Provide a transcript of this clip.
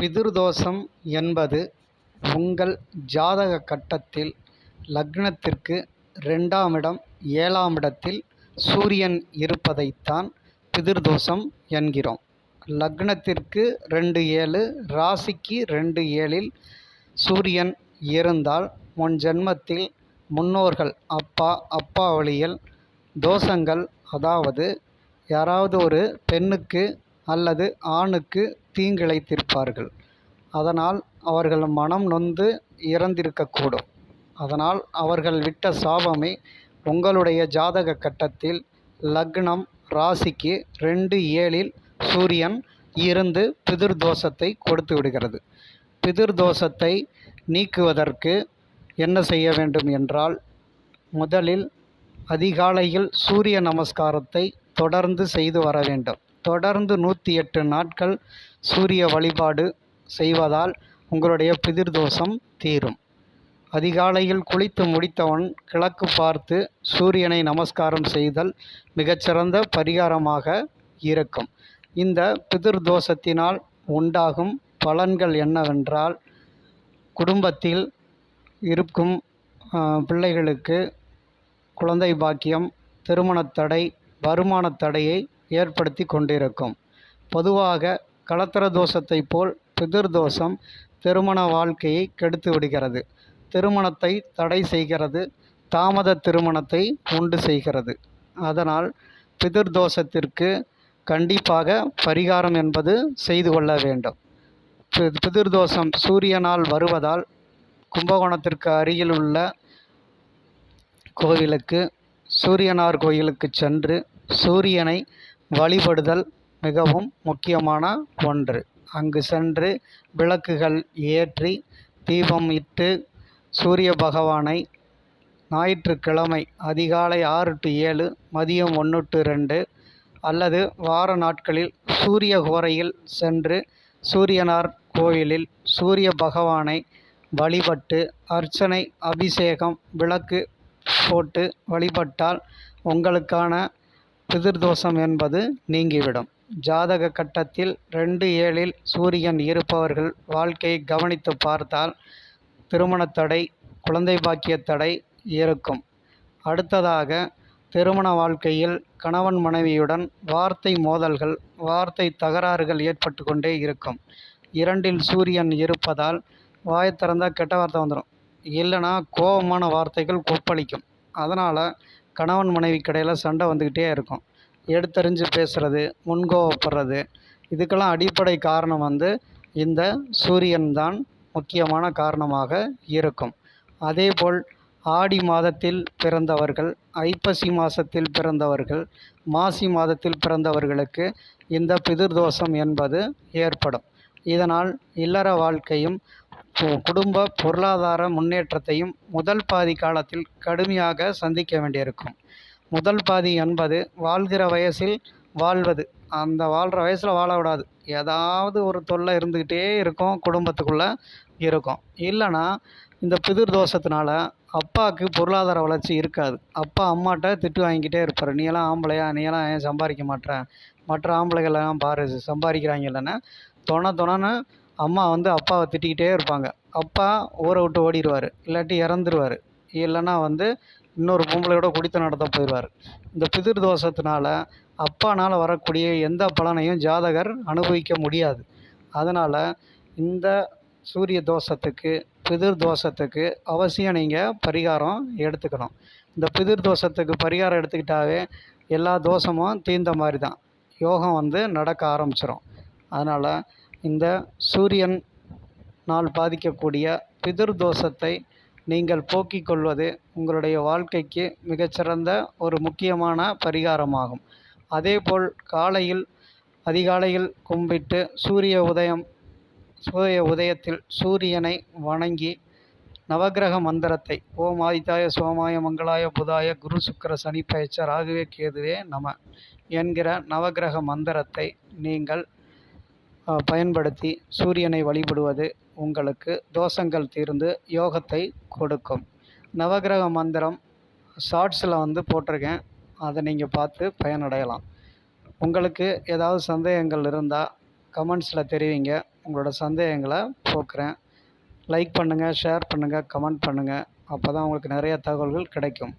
பிதிர்தோஷம் என்பது உங்கள் ஜாதக கட்டத்தில் லக்னத்திற்கு ரெண்டாம் இடம் ஏழாம் இடத்தில் சூரியன் இருப்பதைத்தான் பிதிர்தோஷம் என்கிறோம். லக்னத்திற்கு ரெண்டு ஏழு ராசிக்கு ரெண்டு ஏழில் சூரியன் இருந்தால் முன் ஜென்மத்தில் முன்னோர்கள் அப்பா அப்பா வழியில் தோஷங்கள் அதாவது யாராவது ஒரு பெண்ணுக்கு அல்லது ஆணுக்கு தீங்கிழைத்திருப்பார்கள். அதனால் அவர்கள் மனம் நொந்து இறந்திருக்கக்கூடும். அதனால் அவர்கள் விட்ட சாபமே உங்களுடைய ஜாதக கட்டத்தில் லக்னம் ராசிக்கு ரெண்டு ஏழில் சூரியன் இருந்து பிதிர்தோஷத்தை கொடுத்து விடுகிறது. பிதிர்தோஷத்தை நீக்குவதற்கு என்ன செய்ய வேண்டும் என்றால் முதலில் அதிகாலையில் சூரிய நமஸ்காரத்தை தொடர்ந்து செய்து வர வேண்டும். தொடர்ந்து நூற்றி எட்டு நாட்கள் சூரிய வழிபாடு செய்வதால் உங்களுடைய பிதிர்தோஷம் தீரும். அதிகாலையில் குளித்து முடித்தவன் கிழக்கு பார்த்து சூரியனை நமஸ்காரம் செய்தல் மிகச்சிறந்த பரிகாரமாக இருக்கும். இந்த பிதிர்தோஷத்தினால் உண்டாகும் பலன்கள் என்னவென்றால் குடும்பத்தில் இருக்கும் பிள்ளைகளுக்கு குழந்தை பாக்கியம் திருமணத் தடை வருமானத் தடையை ஏற்படுத்தி கொண்டிருக்கும். பொதுவாக கலத்திர தோஷத்தைப் போல் பிதிர்தோஷம் திருமண வாழ்க்கையை கெடுத்து விடுகிறது. திருமணத்தை தடை செய்கிறது. தாமத திருமணத்தை உண்டு செய்கிறது. அதனால் பிதிர்தோஷத்திற்கு கண்டிப்பாக பரிகாரம் என்பது செய்து கொள்ள வேண்டும். பிதிர்தோஷம் சூரியனால் வருவதால் கும்பகோணத்திற்கு அருகில் உள்ள கோவிலுக்கு சூரியனார் கோயிலுக்கு சென்று சூரியனை வழிபடுதல் மிகவும் முக்கியமான ஒன்று. அங்கு சென்று விளக்குகள் ஏற்றி தீபம் இட்டு சூரிய பகவானை ஞாயிற்றுக்கிழமை அதிகாலை ஆறு டு ஏழு மதியம் ஒன்று டு ரெண்டு அல்லது வார நாட்களில் சூரிய கோரையில் சென்று சூரியனார் கோவிலில் சூரிய பகவானை வழிபட்டு அர்ச்சனை அபிஷேகம் விளக்கு போட்டு வழிபட்டால் உங்களுக்கான பிதிர்தோஷம் என்பது நீங்கிவிடும். ஜாதக கட்டத்தில் ரெண்டு ஏழில் சூரியன் இருப்பவர்கள் வாழ்க்கையை கவனித்து பார்த்தால் திருமணத் தடை குழந்தை பாக்கிய தடை இருக்கும். அடுத்ததாக திருமண வாழ்க்கையில் கணவன் மனைவியுடன் வார்த்தை மோதல்கள் வார்த்தை தகராறுகள் ஏற்பட்டு கொண்டே இருக்கும். இரண்டில் சூரியன் இருப்பதால் வாயை திறந்தால் கெட்ட வார்த்தை வந்துடும் இல்லைனா கோபமான வார்த்தைகள் கொப்பளிக்கும். அதனால் கணவன் மனைவி கடையில் சண்டை வந்துக்கிட்டே இருக்கும். எடுத்தறிஞ்சு பேசுகிறது முன்கோவப்படுறது இதுக்கெல்லாம் அடிப்படை காரணம் வந்து இந்த சூரியன் தான் முக்கியமான காரணமாக இருக்கும். அதேபோல் ஆடி மாதத்தில் பிறந்தவர்கள் ஐப்பசி மாதத்தில் பிறந்தவர்கள் மாசி மாதத்தில் பிறந்தவர்களுக்கு இந்த பிதிர்தோஷம் என்பது ஏற்படும். இதனால் இல்லற வாழ்க்கையும் குடும்ப பொருளாதார முன்னேற்றத்தையும் முதல் பாதி காலத்தில் கடுமையாக சந்திக்க வேண்டியிருக்கும். முதல் பாதி என்பது வாழ்கிற வயசில் வாழ்வது. அந்த வாழ்கிற வயசில் வாழ விடாது. ஏதாவது ஒரு தொல்லை இருந்துக்கிட்டே இருக்கும் குடும்பத்துக்குள்ளே இருக்கும். இல்லைன்னா இந்த பிதிர் தோஷத்தினால அப்பாவுக்கு பொருளாதார வளர்ச்சி இருக்காது. அப்பா அம்மாட்ட திட்டு வாங்கிக்கிட்டே இருப்பார். நீ எல்லாம் ஆம்பளையா? நீ எல்லாம் ஏன் சம்பாதிக்க மாட்ற? மற்ற ஆம்பளைகள்லாம் பாரு சம்பாதிக்கிறாங்க இல்லைன்னா தொண தொணன்னு அம்மா வந்து அப்பாவை திட்டிக்கிட்டே இருப்பாங்க. அப்பா ஊரை விட்டு ஓடிடுவார். இல்லாட்டி இறந்துருவார். இல்லைன்னா வந்து இன்னொரு பொம்பளையோட குடித்தனம் நடத்த போயிடுவார். இந்த பிதிர் தோஷத்தினால அப்பானால் வரக்கூடிய எந்த பலனையும் ஜாதகர் அனுபவிக்க முடியாது. அதனால் இந்த சூரிய தோஷத்துக்கு பிதிர் தோஷத்துக்கு அவசியம் நீங்கள் பரிகாரம் எடுத்துக்கணும். இந்த பிதிர் தோஷத்துக்கு பரிகாரம் எடுத்துக்கிட்டாவே எல்லா தோஷமும் தீர்ந்த மாதிரி தான் யோகம் வந்து நடக்க ஆரம்பிச்சிடும் அதனால் இந்த சூரியன் நாள் பாதிக்கக்கூடிய பிதிர் தோஷத்தை நீங்கள் போக்கிக் கொள்வது உங்களுடைய வாழ்க்கைக்கு மிகச்சிறந்த ஒரு முக்கியமான பரிகாரமாகும். அதேபோல் காலையில் அதிகாலையில் கும்பிட்டு சூரிய உதயம் சூரிய உதயத்தில் சூரியனை வணங்கி நவக்கிரக மந்திரத்தை ஓம் ஆதித்தாய சோமாய மங்களாய புதாய குரு சுக்கர சனி பயிற்சர் ஆகவே கேதுவே நம என்கிற நவக்கிரக மந்திரத்தை நீங்கள் பயன்படுத்தி சூரியனை வழிபடுவது உங்களுக்கு தோஷங்கள் தீர்ந்து யோகத்தை கொடுக்கும். நவக்கிரக மந்திரம் ஷார்ட்ஸில் வந்து போட்டிருக்கேன். அதை நீங்கள் பார்த்து பயனடையலாம். உங்களுக்கு ஏதாவது சந்தேகங்கள் இருந்தால் கமெண்ட்ஸில் தெரிவிங்க. உங்களோட சந்தேகங்களை போக்குறேன். லைக் பண்ணுங்கள் ஷேர் பண்ணுங்கள் கமெண்ட் பண்ணுங்கள் அப்போ தான் உங்களுக்கு நிறைய தகவல்கள் கிடைக்கும்.